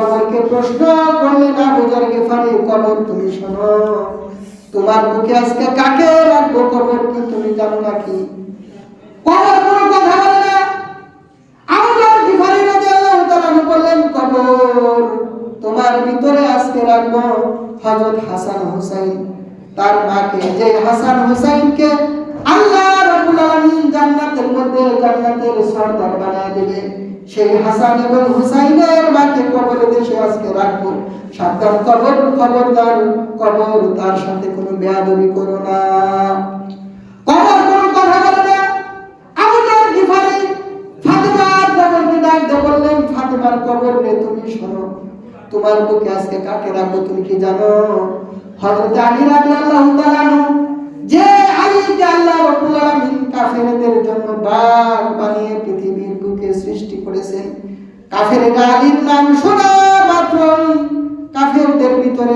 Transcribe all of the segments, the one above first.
কবরকে প্রশ্ন করলেন আবু জার গিফারি কবর তুমি শোনো। তোমার বুকে আজকে কাকে রাখব কবর কি, তুমি জানো নাকি? কবর কোনো কথা বলে না। বললেন, কবর তোমার ভিতরে আজকে রাখব হযরত হাসান হুসাইন। তার মাকে, যে হাসান হুসাইনকে আল্লাহ রাব্বুল জান্নাতের মধ্যে জান্নাতের সরদার বানায় সেই হাসান এবং হুসাইনের আজকে রাখব। সাবধান খবরদার কবর তার সাথে কোনো বেয়াদবি করো না। কবর কথা বলে না। আবু জার গিফারি ফাতেমার কবরকে ডাক দিয়ে বললেন, ফাতেমার কবর তুমি শোনো তোমার বুকে আজকে কাকে রাখব তুমি কি জানো? আলী রাদিয়াল্লাহু তাআলা যে আলীকে আল্লাহ রাব্বুল আলামিন কাফেরদের জন্য বাঘ বানিয়ে পৃথিবীর বুকে সৃষ্টি করেছেন। কাফের আলীর নাম শোনা।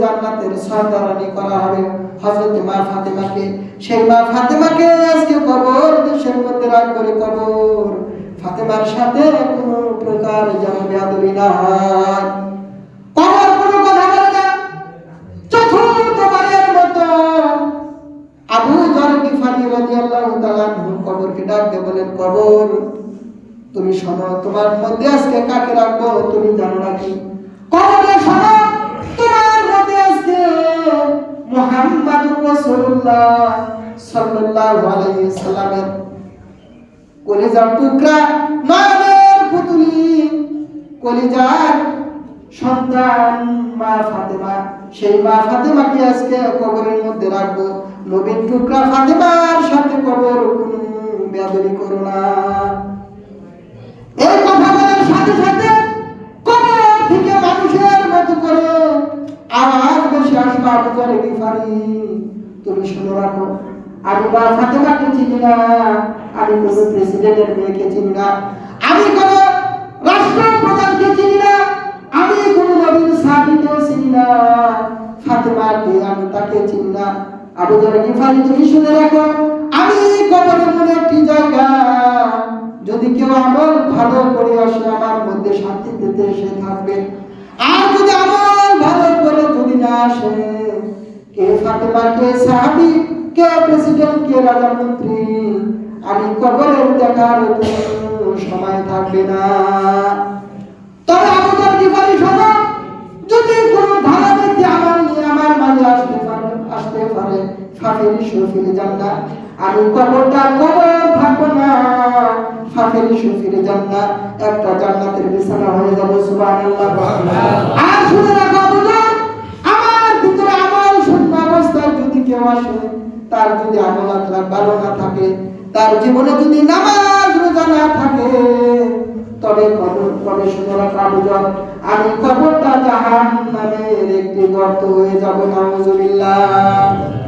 জান্নাতের সর্দারানি করা হবে। মা ফাতেমাকে, সেই মা ফাতেমাকে আজকে কবর দেশের মধ্যে করে কবর। ফাতেমার সাথে প্রকার যেন বেয়াদবি না হয় কবর কথা বলে না। মতো আবু গিফারি রাদিয়াল্লাহু তাআলা কবরকে ডাক দিয়ে বলেন, কবর, তুমি শোনো, তোমার মধ্যে আজকে কাকে রাখব তুমি জানো নাকি কবরে রাসূলুল্লাহ সাল্লাল্লাহু আলাইহি সাল্লামের কলিজার টুকরা মায়ের পুতুলি কলিজার সন্তান মা ফাতেমা সেই মা ফাতেমাকে আজকে কবরের মধ্যে রাখব। নবীন টুকরা ফাতেমার সাথে কবর বেয়াদবি করো না। এই কথা বলার সাথে সাথে কবর থেকে মানুষের মতো করে আওয়াজ বেশি আসবে আবু করে গিফারি শুনে রাখো। আমি বা ফাতেমাকে চিনি না? আমি কোনো প্রেসিডেন্টের মেয়েকে চিনি না। আমি কোনো রাষ্ট্রপ্রধানকে চিনি না? আমি কোনো নবীন সাহাবীকেও চিনি না। ফাতেমাকে আমি তাকে চিনি না। আবু জর গিফারি তুমি শুনে রাখো। আমি কবরের মধ্যে একটি জায়গা। যদি কেউ আমল ভালো করে আসে, আমার মধ্যে শান্তি পেতে সে থাকবে। আর যদি আমল ভালো করে যদি না আসে কে ফাতেমা কে সাহাবি কে প্রেসিডেন্ট কে রাজা মন্ত্রী? আমি কবরের দেখার সময় থাকবে না। তবে আমাদের শোনো যদি কোনো ভালো ব্যক্তি আমার নিয়ে আমার মাঝে আসতে পারে আসতে পারে ফাফিরি শফিরে জান্না আমি কবরটা কবর থাকব না ফাফিরি শফিরে জান্না একটা জান্নাতের বিছানা হয়ে যাব সুবহানাল্লাহ। আর শুনে তার যদি আমল ভালো না থাকে, তার জীবনে যদি নামাজ রোজা না থাকে, তবে কবর কবে সুতরাং রাখা আমি কবরটা জাহান নামের একটি গর্ত হয়ে যাব, নাউজুবিল্লাহ।